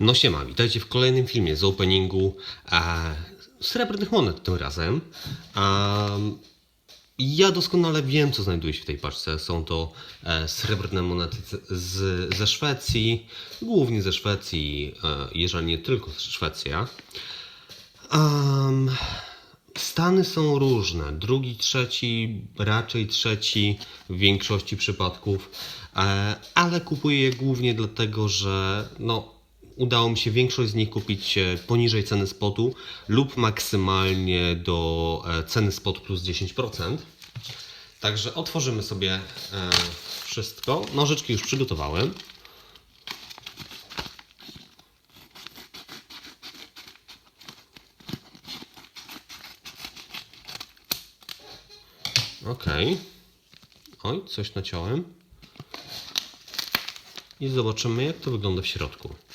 No siema, witajcie w kolejnym filmie z openingu e, srebrnych monet tym razem. Em, ja doskonale wiem, co znajduje się w tej paczce. Są to e, srebrne monety z, ze Szwecji, głównie ze Szwecji, e, jeżeli nie tylko Szwecja. Em, Stany są różne. Drugi, trzeci, raczej trzeci w większości przypadków, e, ale kupuję je głównie dlatego, że no, udało mi się większość z nich kupić e, poniżej ceny spotu lub maksymalnie do e, ceny spot plus 10%. Także otworzymy sobie e, wszystko. Nożyczki już przygotowałem. Okej. Oj, coś naciąłem. I zobaczymy, jak to wygląda w środku.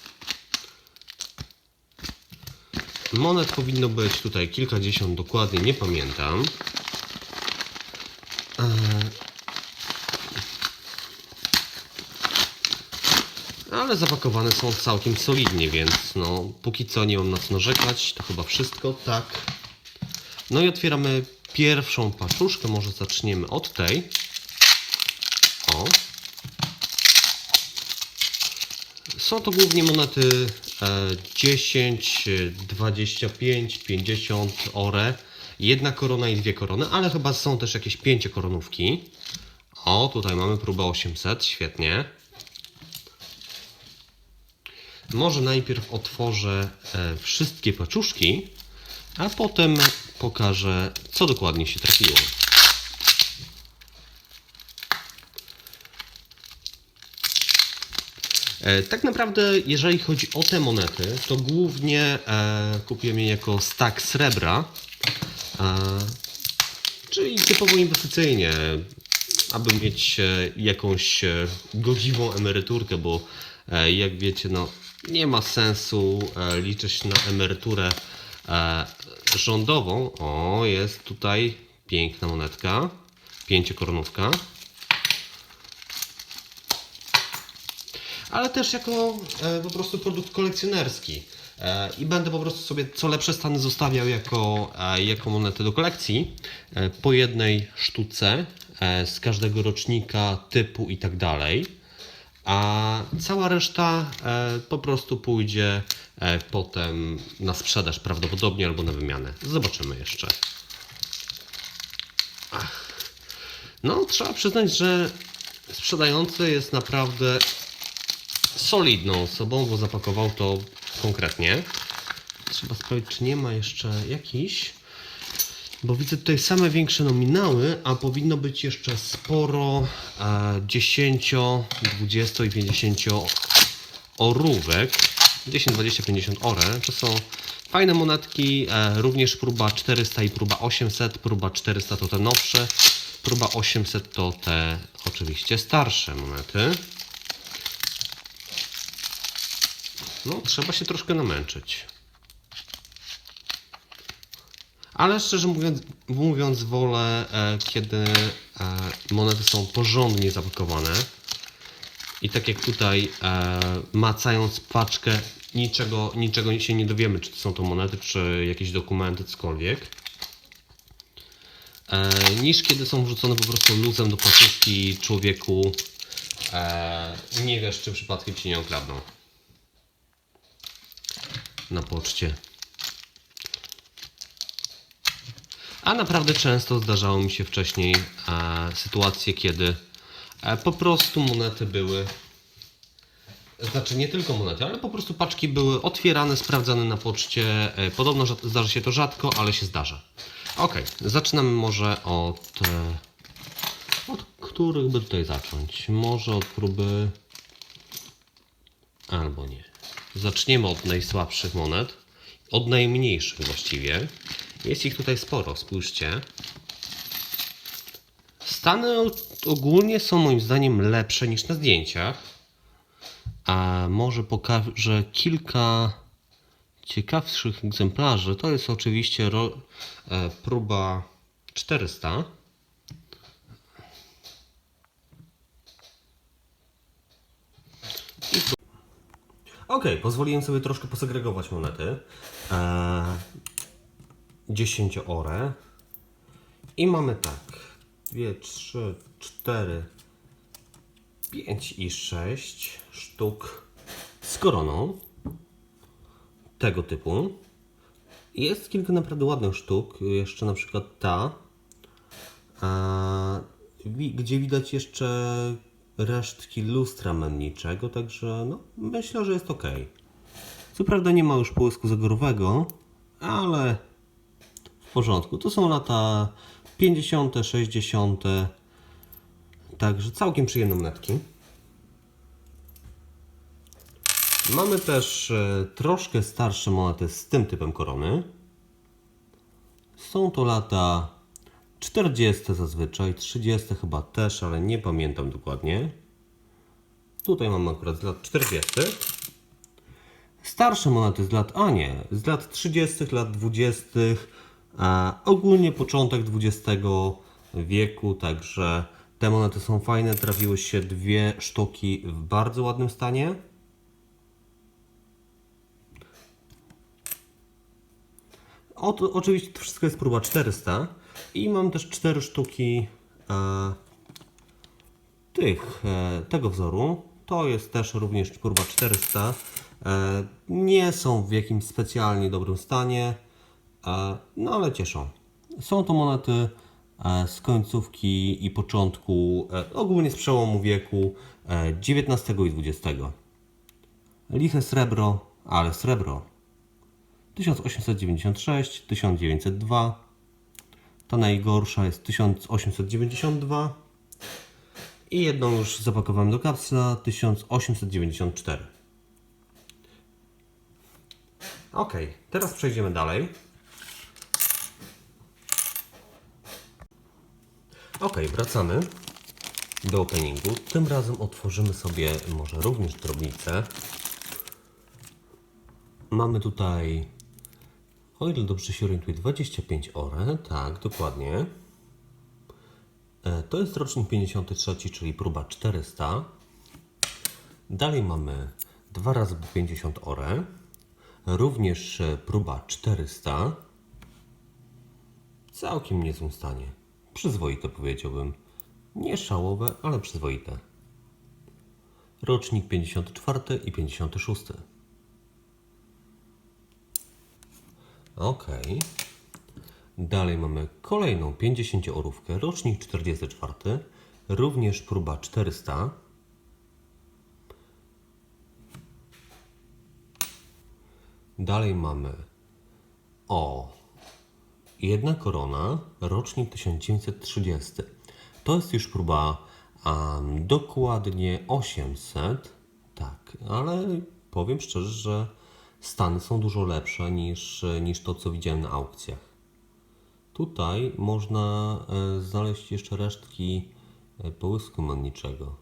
Monet powinno być tutaj kilkadziesiąt dokładnie, nie pamiętam. Eee, Ale zapakowane są całkiem solidnie, więc no, póki co nie mam na co narzekać. To chyba wszystko, tak. No i otwieramy pierwszą paczuszkę. Może zaczniemy od tej. O. Są to głównie monety e, 10, e, 25, 50 ore. Jedna korona i dwie korony, ale chyba są też jakieś pięciokoronówki. O, tutaj mamy próbę 800, świetnie. Może najpierw otworzę e, wszystkie paczuszki, a potem pokażę, co dokładnie się trafiło. Tak naprawdę, jeżeli chodzi o te monety, to głównie e, kupiłem je jako stack srebra, e, czyli typowo inwestycyjnie, aby mieć e, jakąś e, godziwą emeryturkę, bo e, jak wiecie, no nie ma sensu e, liczyć na emeryturę e, rządową. O, jest tutaj piękna monetka, pięciokoronówka. Ale też jako e, po prostu produkt kolekcjonerski. E, I będę po prostu sobie co lepsze stany zostawiał jako, e, jako monety do kolekcji. Po jednej sztuce z każdego rocznika, typu i tak dalej. A cała reszta po prostu pójdzie potem na sprzedaż prawdopodobnie albo na wymianę. Zobaczymy jeszcze. No, trzeba przyznać, że sprzedający jest naprawdę solidną osobą, bo zapakował to konkretnie. Trzeba sprawdzić, czy nie ma jeszcze jakiś. Bo widzę tutaj same większe nominały, a powinno być jeszcze sporo e, 10, 20 i 50 orówek. 10, 20, 50 ore. To są fajne monetki. E, również próba 400 i próba 800. Próba 400 to te nowsze. Próba 800 to te oczywiście starsze monety. No, trzeba się troszkę namęczyć. Ale szczerze mówiąc, mówiąc wolę, e, kiedy e, monety są porządnie zapakowane. I tak jak tutaj, e, macając paczkę, niczego, niczego się nie dowiemy, czy to są to monety, czy jakieś dokumenty, cokolwiek. E, niż kiedy są wrzucone po prostu luzem do paczuszki i człowieku e, nie wiesz, czy przypadkiem ci nie okradną na poczcie. A naprawdę często zdarzało mi się wcześniej e, sytuacje, kiedy e, po prostu monety były. Znaczy nie tylko monety, ale po prostu paczki były otwierane, sprawdzane na poczcie. E, podobno zdarza się to rzadko, ale się zdarza. Ok, zaczynamy może od. E, od których by tutaj zacząć? Może od próby. Albo nie. Zaczniemy od najsłabszych monet. Od najmniejszych właściwie. Jest ich tutaj sporo, spójrzcie. Stany ogólnie są moim zdaniem lepsze niż na zdjęciach. A może pokażę kilka ciekawszych egzemplarzy. To jest oczywiście e, próba 400. Okej, pozwoliłem sobie troszkę posegregować monety. Eee, 10 ore. I mamy tak. 2, 3, 4, 5 i 6 sztuk z koroną. Tego typu. Jest kilka naprawdę ładnych sztuk. Jeszcze na przykład ta. Wi- gdzie widać jeszcze resztki lustra menniczego, także no, myślę, że jest ok. Co prawda nie ma już połysku zegarowego, ale w porządku. To są lata 50., 60., także całkiem przyjemne monetki. Mamy też e, troszkę starsze monety z tym typem korony. Są to lata 40 zazwyczaj, 30 chyba też, ale nie pamiętam dokładnie. Tutaj mamy akurat z lat 40. Starsze monety z lat, a nie, z lat 30, lat 20, a ogólnie początek XX wieku, także te monety są fajne. Trafiły się dwie sztuki w bardzo ładnym stanie. O, to, oczywiście to wszystko jest próba 400 i mam też 4 sztuki e, tych, e, tego wzoru. To jest też również próba 400. E, nie są w jakimś specjalnie dobrym stanie, e, no ale cieszą. Są to monety e, z końcówki i początku, e, ogólnie z przełomu wieku e, XIX i XX. Liche srebro, ale srebro. 1896, 1902. Ta najgorsza jest 1892. I jedną już zapakowałem do kapsla 1894. Ok, teraz przejdziemy dalej. Ok, wracamy do openingu. Tym razem otworzymy sobie może również drobnicę. Mamy tutaj, o ile dobrze się orientuję, 25 ore. Tak, dokładnie. E, To jest rocznik 53, czyli próba 400. Dalej mamy 2 razy po 50 ore. Również e, próba 400. W całkiem niezłym stanie. Przyzwoite powiedziałbym. Nie szałowe, ale przyzwoite. Rocznik 54 i 56. Ok. Dalej mamy kolejną 50-orówkę, rocznik 44, również próba 400. Dalej mamy o jedna korona, rocznik 1930. To jest już próba am, dokładnie 800. Tak, ale powiem szczerze, że stany są dużo lepsze niż, niż to, co widziałem na aukcjach. Tutaj można e, znaleźć jeszcze resztki e, połysku menniczego.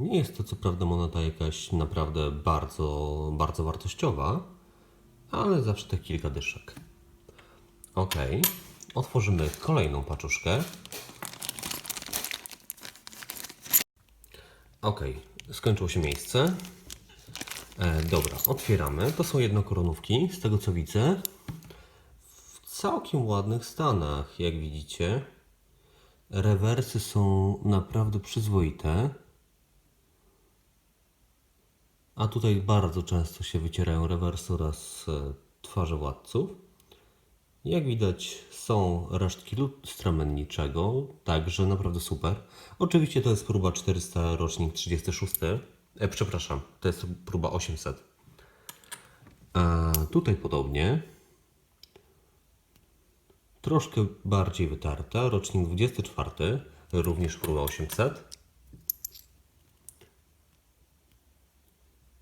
Nie jest to co prawda moneta jakaś naprawdę bardzo, bardzo wartościowa, ale zawsze te kilka dyszek. Ok, otworzymy kolejną paczuszkę. Ok, skończyło się miejsce. E, dobra, otwieramy. To są jednokoronówki, z tego co widzę. W całkiem ładnych stanach, jak widzicie. Rewersy są naprawdę przyzwoite. A tutaj bardzo często się wycierają rewersy oraz e, twarze władców. Jak widać, są resztki lustra także naprawdę super. Oczywiście to jest próba 400, rocznik 36. E, przepraszam, to jest próba 800. A tutaj podobnie. Troszkę bardziej wytarta, rocznik 24, również próba 800.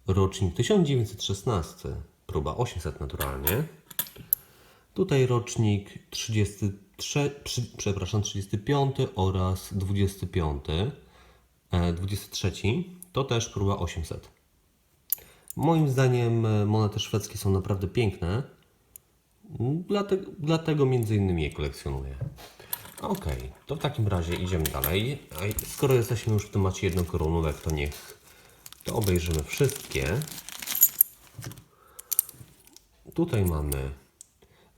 Rocznik 1916, próba 800 naturalnie. Tutaj rocznik 33, trzy- przepraszam, 35 oraz 25, e, 23 to też próba 800. Moim zdaniem e, monety szwedzkie są naprawdę piękne, dlatego, dlatego między innymi je kolekcjonuję. Ok, to w takim razie idziemy dalej. Skoro jesteśmy już w temacie jednokoronówek, to niech to obejrzymy wszystkie. Tutaj mamy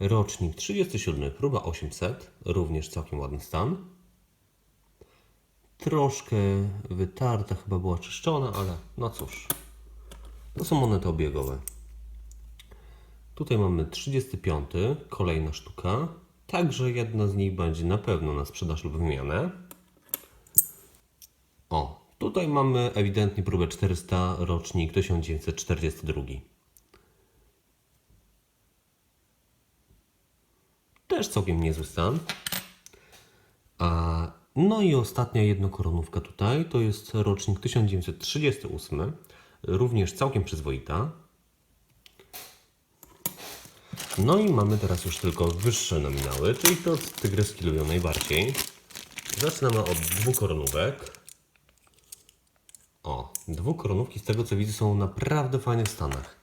rocznik 37, próba 800, również całkiem ładny stan. Troszkę wytarta, chyba była czyszczona, ale no cóż. To są monety obiegowe. Tutaj mamy 35, kolejna sztuka. Także jedna z nich będzie na pewno na sprzedaż lub wymianę. O, tutaj mamy ewidentnie próbę 400, rocznik 1942. Też całkiem niezły stan. A, no i ostatnia jednokoronówka tutaj to jest rocznik 1938. Również całkiem przyzwoita. No i mamy teraz już tylko wyższe nominały, czyli to tygryski lubią najbardziej. Zaczynamy od dwukoronówek. O, dwukoronówki z tego co widzę są naprawdę fajnych stanach.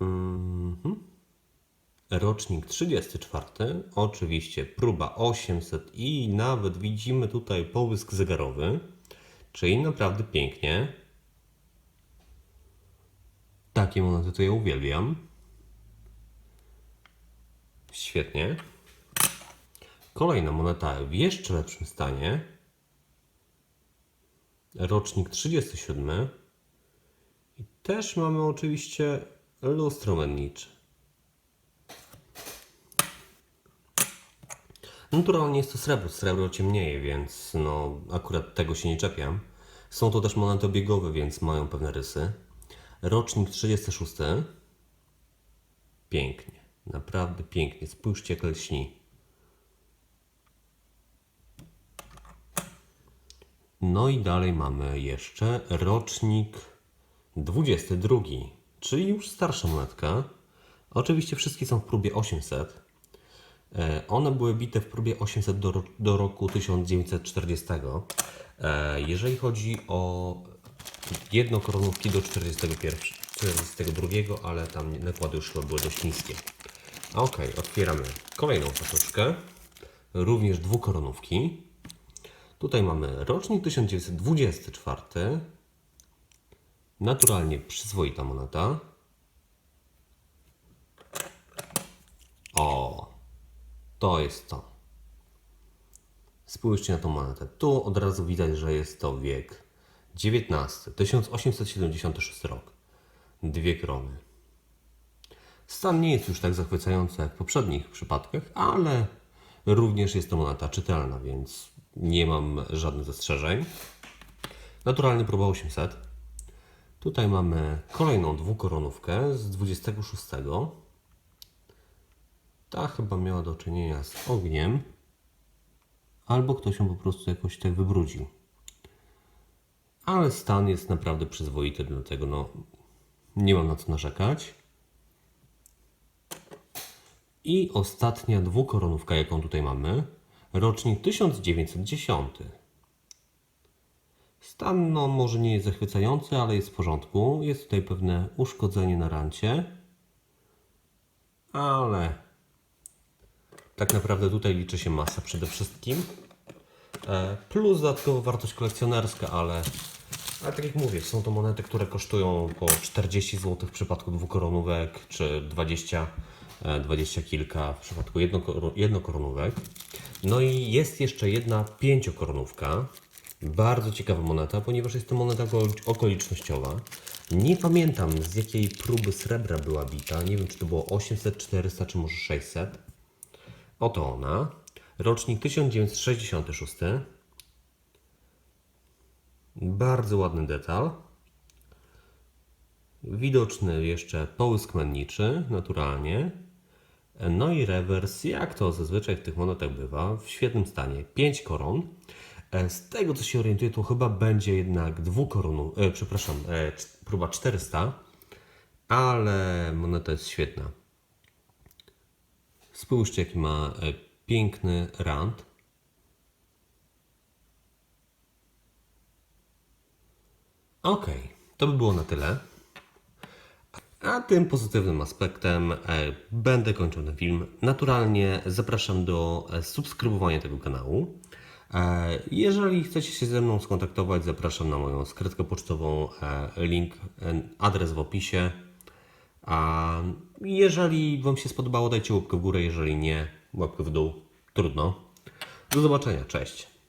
Mhm. Rocznik 34, oczywiście próba 800 i nawet widzimy tutaj połysk zegarowy, czyli naprawdę pięknie. Takie monety to ja uwielbiam. Świetnie. Kolejna moneta w jeszcze lepszym stanie. Rocznik 37. I też mamy oczywiście lustro mennicze. Naturalnie jest to srebro, srebro ciemnieje, więc no akurat tego się nie czepiam. Są to też monety obiegowe, więc mają pewne rysy. Rocznik 36. Pięknie, naprawdę pięknie. Spójrzcie jak lśni. No i dalej mamy jeszcze rocznik 22, czyli już starsza monetka. Oczywiście wszystkie są w próbie 800. E, One były bite w próbie 800 do, do roku 1940. E, Jeżeli chodzi o jednokoronówki do 41, 42, ale tam nakłady już chyba były dość niskie. Ok, otwieramy kolejną paczuszkę. Również dwukoronówki. Tutaj mamy rocznik 1924. Naturalnie przyzwoita moneta. To jest to. Spójrzcie na tą monetę. Tu od razu widać, że jest to wiek XIX, 1876 rok. Dwie krony. Stan nie jest już tak zachwycający jak w poprzednich przypadkach, ale również jest to moneta czytelna, więc nie mam żadnych zastrzeżeń. Naturalnie próba 800. Tutaj mamy kolejną dwukoronówkę z 26. Ta chyba miała do czynienia z ogniem, albo ktoś ją po prostu jakoś tak wybrudził. Ale stan jest naprawdę przyzwoity, dlatego no, nie mam na co narzekać. I ostatnia dwukoronówka, jaką tutaj mamy, rocznik 1910. Stan no, może nie jest zachwycający, ale jest w porządku. Jest tutaj pewne uszkodzenie na rancie, ale tak naprawdę tutaj liczy się masa przede wszystkim. E, Plus dodatkowo wartość kolekcjonerska, ale, ale tak jak mówię, są to monety, które kosztują po 40 zł w przypadku dwukoronówek, czy 20, e, 20 kilka w przypadku jednokoro- jednokoronówek. No i jest jeszcze jedna pięciokoronówka. Bardzo ciekawa moneta, ponieważ jest to moneta okol- okolicznościowa. Nie pamiętam z jakiej próby srebra była bita. Nie wiem, czy to było 800, 400, czy może 600. Oto ona. Rocznik 1966. Bardzo ładny detal. Widoczny jeszcze połysk menniczy, naturalnie. No i rewers, jak to zazwyczaj w tych monetach bywa, w świetnym stanie. 5 koron. E, Z tego co się orientuję, to chyba będzie jednak dwukoronu, e, przepraszam, e, próba 400, ale moneta jest świetna. Spójrzcie, jaki ma e, piękny rand. Ok, to by było na tyle. A tym pozytywnym aspektem e, będę kończył ten film. Naturalnie zapraszam do e, subskrybowania tego kanału. Jeżeli chcecie się ze mną skontaktować, zapraszam na moją skrytkę pocztową. Link, adres w opisie. A Jeżeli Wam się spodobało, dajcie łapkę w górę, jeżeli nie, łapkę w dół. Trudno. Do zobaczenia, cześć.